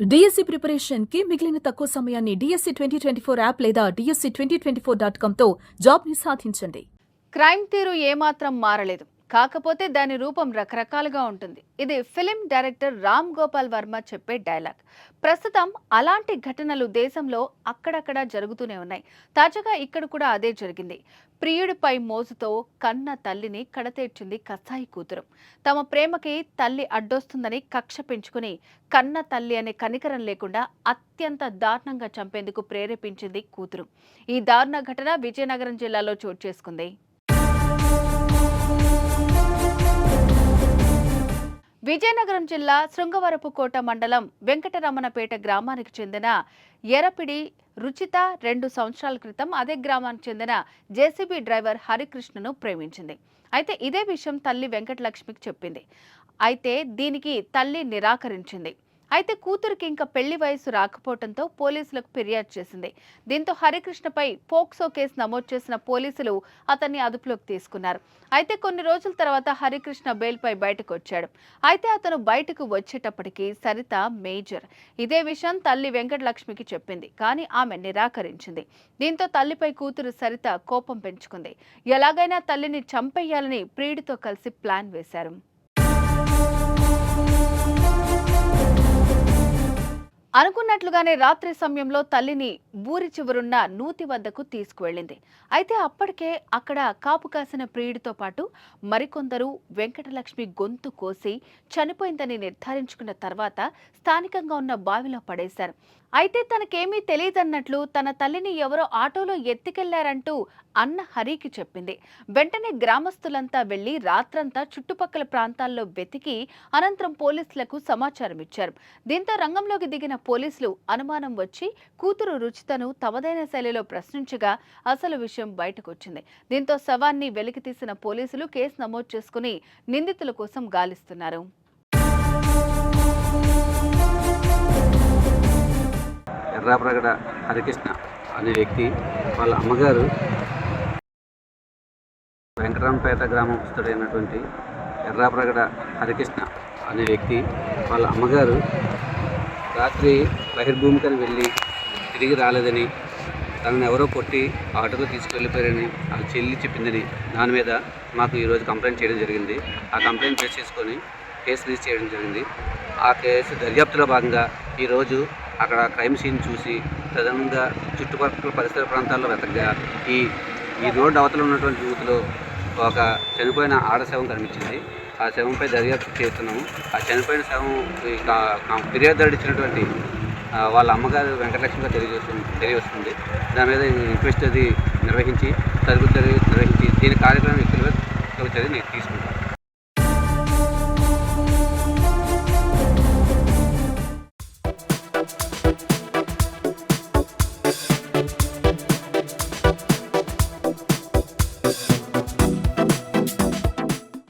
DSC ప్రిపరేషన్కి మిగిలిన తక్కువ సమయాన్ని DSC twenty twenty four app లేదా DSC twenty twenty four dot కామ్తో జాబ్ని సాధించండి. క్రైమ్ తీరు ఏమాత్రం మారలేదు. కాకపోతే దాని రూపం రకరకాలుగా ఉంటుంది. ఇది ఫిలిం డైరెక్టర్ రామ్ గోపాల్ వర్మ చెప్పే డైలాగ్. ప్రస్తుతం అలాంటి ఘటనలు దేశంలో అక్కడక్కడ జరుగుతూనే ఉన్నాయి. తాజాగా ఇక్కడ కూడా అదే జరిగింది. ప్రియుడిపై మోజుతో కన్న తల్లిని కడతేర్చింది కసాయి కూతురు. తమ ప్రేమకి తల్లి అడ్డొస్తుందని కక్ష పెంచుకుని కన్న తల్లి అనే కనికరం లేకుండా అత్యంత దారుణంగా చంపేందుకు ప్రేరేపించింది కూతురు. ఈ దారుణ ఘటన విజయనగరం జిల్లాలో చోటు చేసుకుంది. విజయనగరం జిల్లా శృంగవరపుకోట మండలం వెంకటరమణపేట గ్రామానికి చెందిన ఎరపిడి రుచిత రెండు సంవత్సరాల క్రితం అదే గ్రామానికి చెందిన జేసీబీ డ్రైవర్ హరికృష్ణను ప్రేమించింది. అయితే ఇదే విషయం తల్లి వెంకటలక్ష్మికి చెప్పింది. అయితే దీనికి తల్లి నిరాకరించింది. అయితే కూతురికి ఇంకా పెళ్ళి వయసు రాకపోవడంతో పోలీసులకు ఫిర్యాదు చేసింది. దీంతో హరికృష్ణపై పోక్సో కేసు నమోదు చేసిన పోలీసులు అతన్ని అదుపులోకి తీసుకున్నారు. అయితే కొన్ని రోజుల తర్వాత హరికృష్ణ బెయిల్పై బయటకు వచ్చాడు. అయితే అతను బయటకు వచ్చేటప్పటికి సరిత మేజర్. ఇదే విషయం తల్లి వెంకటలక్ష్మికి చెప్పింది. కానీ ఆమె నిరాకరించింది. దీంతో తల్లిపై కూతురు సరిత కోపం పెంచుకుంది. ఎలాగైనా తల్లిని చంపేయాలని ప్రియుడితో కలిసి ప్లాన్ వేశారు. అనుకున్నట్లుగానే రాత్రి సమయంలో తల్లిని ఊరి చివరున్న నూతి వద్దకు తీసుకువెళ్ళింది. అయితే అప్పటికే అక్కడ కాపు కాసిన ప్రియుడితో పాటు మరికొందరు వెంకటలక్ష్మి గొంతు కోసి చనిపోయిందని నిర్ధారించుకున్న తర్వాత స్థానికంగా ఉన్న బావిలో పడేశారు. అయితే తనకేమీ తెలియదన్నట్లు తన తల్లిని ఎవరో ఆటోలో ఎత్తికెళ్ళారంటూ అన్న హరికి చెప్పింది. వెంటనే గ్రామస్తులంతా వెళ్ళి రాత్రంతా చుట్టుపక్కల ప్రాంతాల్లో వెతికి అనంతరం పోలీసులకు సమాచారం ఇచ్చారు. దీంతో రంగంలోకి దిగిన పోలీసులు అనుమానం వచ్చి కూతురు రుచితను తమదైన శైలిలో ప్రశ్నించగా అసలు విషయం బయటకొచ్చింది. దీంతో శవాన్ని వెలికితీసిన పోలీసులు కేసు నమోదు చేసుకుని నిందితుల కోసం గాలిస్తున్నారు. ఎర్రాప్రగడ హరికృష్ణ అనే వ్యక్తి వాళ్ళ అమ్మగారు వెంకటరాంపేట గ్రామస్తుడైనటువంటి ఎర్రాప్రగడ హరికృష్ణ అనే వ్యక్తి వాళ్ళ అమ్మగారు రాత్రి బహిర్భూమికని వెళ్ళి తిరిగి రాలేదని తనను ఎవరో కొట్టి ఆటోలో తీసుకెళ్ళిపోయారని ఆ చెల్లి చెప్పిందని దాని మీద మాకు ఈరోజు కంప్లైంట్ చేయడం జరిగింది. ఆ కంప్లైంట్ బేస్ చేసుకొని కేసు రిజిస్టర్ చేయడం జరిగింది. ఆ కేసు దర్యాప్తులో భాగంగా ఈరోజు అక్కడ క్రైమ్ సీన్ చూసి తదనంగా చుట్టుపక్కల పరిసర ప్రాంతాల్లో వెతకగా ఈ ఈ రోడ్డు అవతల ఉన్నటువంటి యూత్లో ఒక చనిపోయిన ఆడ శవం కనిపించింది. ఆ శవంపై దర్యాప్తు చేస్తున్నాము. ఆ చనిపోయిన శవం ఫిర్యాదు కా- ఇచ్చినటువంటి వాళ్ళ అమ్మగారు వెంకటలక్ష్మిగా తెలియజేస్తుంది తెలియవస్తుంది దాని మీద ఇంక్వెస్ట్ అది నిర్వహించి తదుపరి నిర్వహించి దీని కార్యక్రమం వ్యక్తులుగా చర్య తీసుకుంటాను.